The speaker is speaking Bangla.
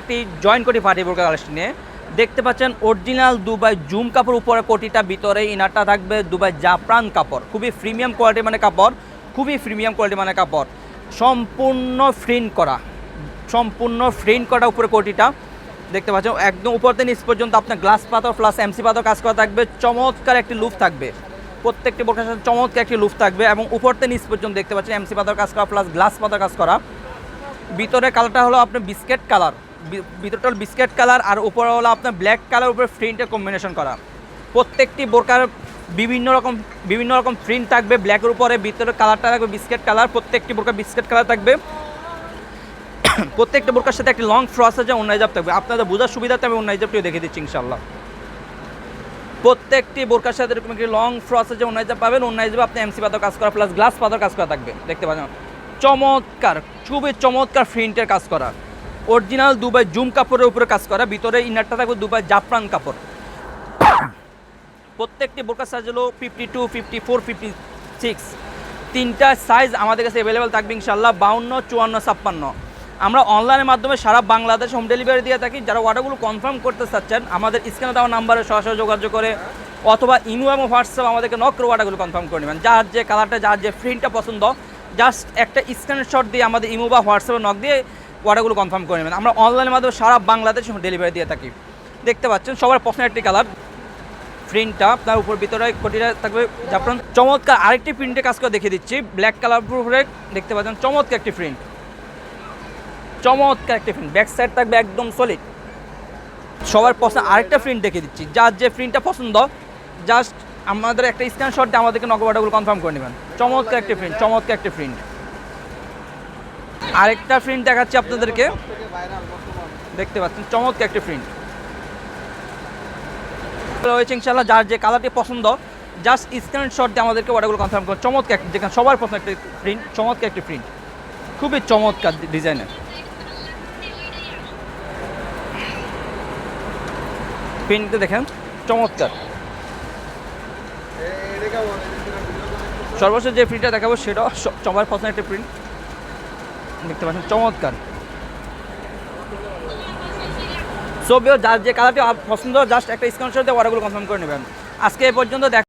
একটি জয়েন কোটি পার্টি বোরকা কালেকশন নিয়ে। দেখতে পাচ্ছেন অরিজিনাল দুবাই জুম কাপড়, উপরে কোটিটা, ভিতরে ইনারটা থাকবে দুবাই জাফরান কাপড়। খুবই প্রিমিয়াম কোয়ালিটি মানে কাপড়, খুবই প্রিমিয়াম কোয়ালিটি মানে কাপড়। সম্পূর্ণ প্রিন্ট করা, সম্পূর্ণ প্রিন্ট করা উপরে কোটিটা। দেখতে পাচ্ছেন, একদম উপর থেকে নিচ পর্যন্ত আপনার গ্লাস পাথর প্লাস এমসি পাথর কাজ করা থাকবে। চমৎকার একটি লুপ থাকবে। প্রত্যেকটি বোরকার সাথে চমৎকার একটি লুপ থাকবে এবং উপর থেকে নিচ পর্যন্ত দেখতে পাচ্ছেন এমসি পাথর কাজ করা প্লাস গ্লাস পাথর কাজ করা। ভিতরে কালারটা হলো আপনার বিস্কেট কালার। ভিতরটা হলো বিস্কেট কালার আর উপরে হলো আপনার ব্ল্যাক কালার উপরে প্রিন্টের কম্বিনেশন করা। প্রত্যেকটি বোরকার বিভিন্ন রকম বিভিন্ন রকম প্রিন্ট থাকবে ব্ল্যাকের উপরে, ভিতরে কালারটা থাকবে বিস্কেট কালার, প্রত্যেকটি বোরকা বিস্কেট কালার থাকবে। প্রত্যেকটা বোরকার সাথে একটি লং ফ্রস আছে, অন্য হিজাব থাকবে। আপনাদের বোঝার সুবিধাতে আমি অন্য হিজাবটিও দেখে দিচ্ছি ইনশাল্লাহ প্রত্যেকটি বোরকার সাথে এরকম একটি লং ফ্রস আছে, অন্য হিজাব পাবেন। অন্য হিজাবে আপনি এমসি পাথর কাজ করা প্লাস গ্লাস পাথর কাজ করা থাকবে। দেখতে পাচ্ছেন? চমৎকার, খুবই চমৎকার প্রিন্টের কাজ করা। অরিজিনাল দুবাই জুম কাপড়ের উপরে কাজ করা, ভিতরে ইনারটা থাকবে দুবাই জাফরান কাপড়। প্রত্যেকটি বোরকার সাইজ হলো fifty two fifty four fifty six তিনটা সাইজ আমাদের কাছে অ্যাভেলেবেল থাকবে ইনশাল্লাহ বাউন্ন, চুয়ান্ন, ছাপ্পান্ন। আমরা অনলাইনের মাধ্যমে সারা বাংলাদেশ হোম ডেলিভারি দিয়ে থাকি। যারা অর্ডারগুলো কনফার্ম করতে চাচ্ছেন, আমাদের স্ক্রিনে দেওয়া নাম্বারে সরাসরি যোগাযোগ করে অথবা ইমো এবং হোয়াটসঅ্যাপ আমাদেরকে নক করে অর্ডারগুলো কনফার্ম করে নেবেন। যার যে কালারটা যার যে প্রিন্টটা পছন্দ জাস্ট একটা স্ক্রিনশট দিয়ে আমাদের ইমো বা হোয়াটসঅ্যাপে নক দিয়ে অর্ডারগুলো কনফার্ম করে নেবেন। আমরা অনলাইনের মাধ্যমে সারা বাংলাদেশ ডেলিভারি দিয়ে থাকি। দেখতে পাচ্ছেন, সবার পছন্দের একটি কালার প্রিন্টটা আপনার উপর ভিতরে কোটিটা থাকবে জাফরান। চমৎকার আরেকটি প্রিন্টে কাজ করে দেখিয়ে দিচ্ছি ব্ল্যাক কালার উপরে দেখতে পাচ্ছেন, চমৎকার একটি প্রিন্ট চমৎকার একটি প্রিন্ট ব্যাক সাইড থাকবে একদম সলিড সবার পছন্দ আরেকটা প্রিন্ট দেখিয়ে দিচ্ছি, যার যে প্রিন্টটা পছন্দ জাস্ট আমাদের একটা স্ক্রিনশট দিয়ে আমাদেরকে নকবাটাগুলো কনফার্ম করে নেবেন। চমৎকার একটি প্রিন্ট চমৎকার একটি প্রিন্ট আরেকটা প্রিন্ট দেখাচ্ছি আপনাদেরকে। দেখতে পাচ্ছেন, চমৎকার একটি প্রিন্ট রয়েছে ইনশাল্লাহ যার যে কালারটি পছন্দ জাস্ট স্ক্রিনশট দিয়ে আমাদেরকে অর্ডারগুলো কনফার্ম করুন। চমৎকার, যেখানে সবার পছন্দ একটি প্রিন্ট চমৎকার একটি প্রিন্ট খুবই চমৎকার ডিজাইনের প্রিন্টটা দেখেন, চমৎকার। সর্বশেষ যে প্রিন্টটা দেখাবো সেটা চমার সবার একটা প্রিন্ট দেখতে পাচ্ছেন, চমৎকার। ছবিও যার যে কালারটি পছন্দ জাস্ট একটা স্ক্রিনশট দিয়ে অর্ডারগুলো কনফার্ম করে নেবেন। আজকে এ পর্যন্ত দেখ